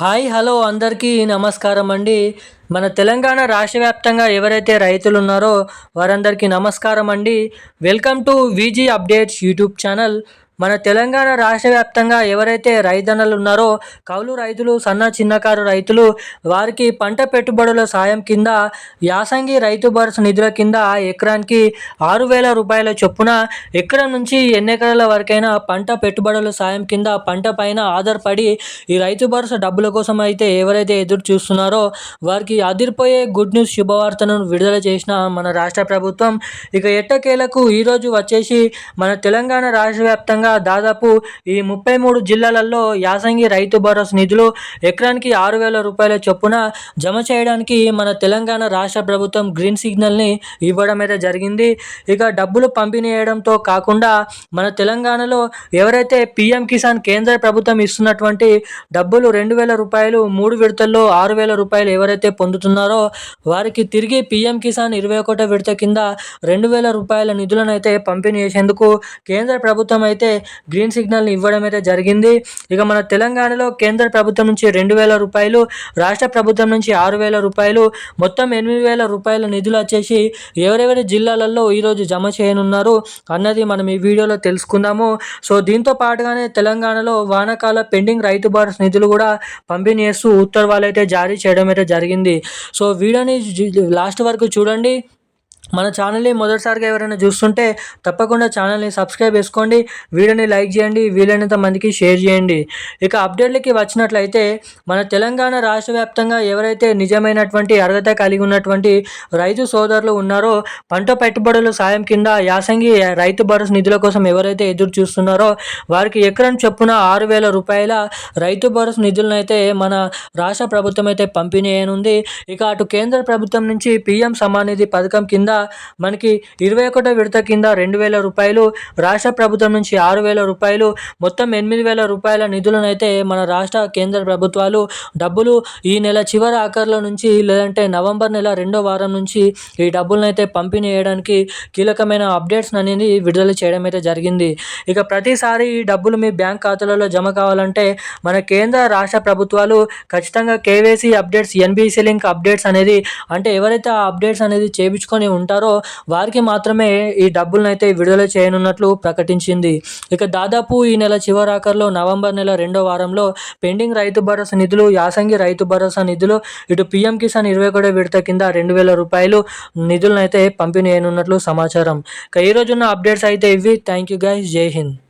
Hi hello అందరికీ నమస్కారం అండి. మన తెలంగాణ రాష్ట్ర వ్యాప్తంగా ఎవరైతే రైతులు ఉన్నారో వారందరికీ నమస్కారం అండి. Welcome to V G updates YouTube channel. మన తెలంగాణ రాష్ట్ర వ్యాప్తంగా ఎవరైతే రైతన్నలు ఉన్నారో కౌలు రైతులు సన్న చిన్నకారు రైతులు వారికి పంట పెట్టుబడుల సాయం కింద యాసంగి రైతు భరోసా నిధుల కింద ఎకరానికి ఆరు వేల రూపాయల చొప్పున ఎకరం నుంచి ఎన్ని ఎకరాల వరకైనా పంట పెట్టుబడుల సాయం కింద పంట పైన ఆధారపడి ఈ రైతు భరోసా డబ్బుల కోసం అయితే ఎవరైతే ఎదురు చూస్తున్నారో వారికి అదిరిపోయే గుడ్ న్యూస్ శుభవార్తను విడుదల చేసిన మన రాష్ట్ర ప్రభుత్వం. ఇక ఎట్టకేలకు ఈరోజు వచ్చేసి మన తెలంగాణ రాష్ట్ర వ్యాప్తంగా దాదాపు ఈ ముప్పై మూడు జిల్లాలలో యాసంగి రైతు భరోసా నిధులు ఎకరానికి ఆరు వేల రూపాయల చొప్పున జమ చేయడానికి మన తెలంగాణ రాష్ట్ర ప్రభుత్వం గ్రీన్ సిగ్నల్ని ఇవ్వడం అయితే జరిగింది. ఇక డబ్బులు పంపిణీ చేయడంతో కాకుండా మన తెలంగాణలో ఎవరైతే పీఎం కిసాన్ కేంద్ర ప్రభుత్వం ఇస్తున్నటువంటి డబ్బులు రెండు వేల రూపాయలు మూడు విడతల్లో ఆరు వేల రూపాయలు ఎవరైతే పొందుతున్నారో వారికి తిరిగి పీఎం కిసాన్ ఇరవై ఒకటో విడత కింద రెండు వేల రూపాయల నిధులను అయితే పంపిణీ చేసేందుకు కేంద్ర ప్రభుత్వం అయితే గ్రీన్ సిగ్నల్ని ఇవ్వడం అయితే జరిగింది. ఇక మన తెలంగాణలో కేంద్ర ప్రభుత్వం నుంచి రెండు వేల రూపాయలు రాష్ట్ర ప్రభుత్వం నుంచి ఆరు వేల రూపాయలు మొత్తం ఎనిమిది వేల రూపాయల నిధులు వచ్చేసి ఎవరెవరి జిల్లాలలో ఈరోజు జమ చేయనున్నారు అన్నది మనం ఈ వీడియోలో తెలుసుకుందాము. సో దీంతో పాటుగానే తెలంగాణలో వానకాల పెండింగ్ రైతు భరోసా నిధులు కూడా పంపిణీ చేస్తూ ఉత్తర్వులు అయితే జారీ చేయడం అయితే జరిగింది. సో వీడియోని లాస్ట్ వరకు చూడండి. మన ఛానల్ని మొదటిసారిగా ఎవరైనా చూస్తుంటే తప్పకుండా ఛానల్ని సబ్స్క్రైబ్ చేసుకోండి. వీడియోని లైక్ చేయండి. వీలైనంత మందికి షేర్ చేయండి. ఇక అప్డేట్లకి వచ్చినట్లయితే మన తెలంగాణ రాష్ట్ర వ్యాప్తంగా ఎవరైతే నిజమైనటువంటి అర్హత కలిగి ఉన్నటువంటి రైతు సోదరులు ఉన్నారో పంట పెట్టుబడుల సాయం కింద యాసంగి రైతు భరోసా నిధుల కోసం ఎవరైతే ఎదురు చూస్తున్నారో వారికి ఎకరం చొప్పున ఆరు వేల రూపాయల రైతు భరోసా నిధులను అయితే మన రాష్ట్ర ప్రభుత్వం అయితే పంపిణీ అయినుంది ఇక అటు కేంద్ర ప్రభుత్వం నుంచి పీఎం సమానిధి పథకం కింద మనకి ఇరవై ఒకటో విడత కింద రెండు వేల రూపాయలు రాష్ట్ర ప్రభుత్వం నుంచి ఆరు వేల రూపాయలు మొత్తం ఎనిమిది వేల రూపాయల నిధులను అయితే మన రాష్ట్ర కేంద్ర ప్రభుత్వాలు డబ్బులు ఈ నెల చివరి ఆఖరిలో నుంచి లేదంటే నవంబర్ నెల రెండో వారం నుంచి ఈ డబ్బులనైతే పంపిణీ చేయడానికి కీలకమైన అప్డేట్స్ అనేది విడుదల చేయడం అయితే జరిగింది. ఇక ప్రతిసారి ఈ డబ్బులు మీ బ్యాంక్ ఖాతాలలో జమ కావాలంటే మన కేంద్ర రాష్ట్ర ప్రభుత్వాలు ఖచ్చితంగా K Y C updates N B C link updates అనేది అంటే ఎవరైతే ఆ అప్డేట్స్ అనేది చేయించుకొని ఉంటారో వారికి మాత్రమే ఈ డబ్బులను అయితే విడుదల చేయనున్నట్లు ప్రకటించింది. ఇక దాదాపు ఈ నెల చివరాఖరులో నవంబర్ నెల రెండో వారంలో పెండింగ్ రైతు భరోసా నిధులు యాసంగి రైతు భరోసా నిధులు ఇటు పిఎం కిసాన్ ఇరవై ఒకటో విడత కింద రెండు వేల రూపాయలు నిధులను అయితే పంపిణీ అయినట్లు సమాచారం. ఇక ఈ రోజున్న అప్డేట్స్ అయితే ఇవి. Thank you guys. Jai Hind.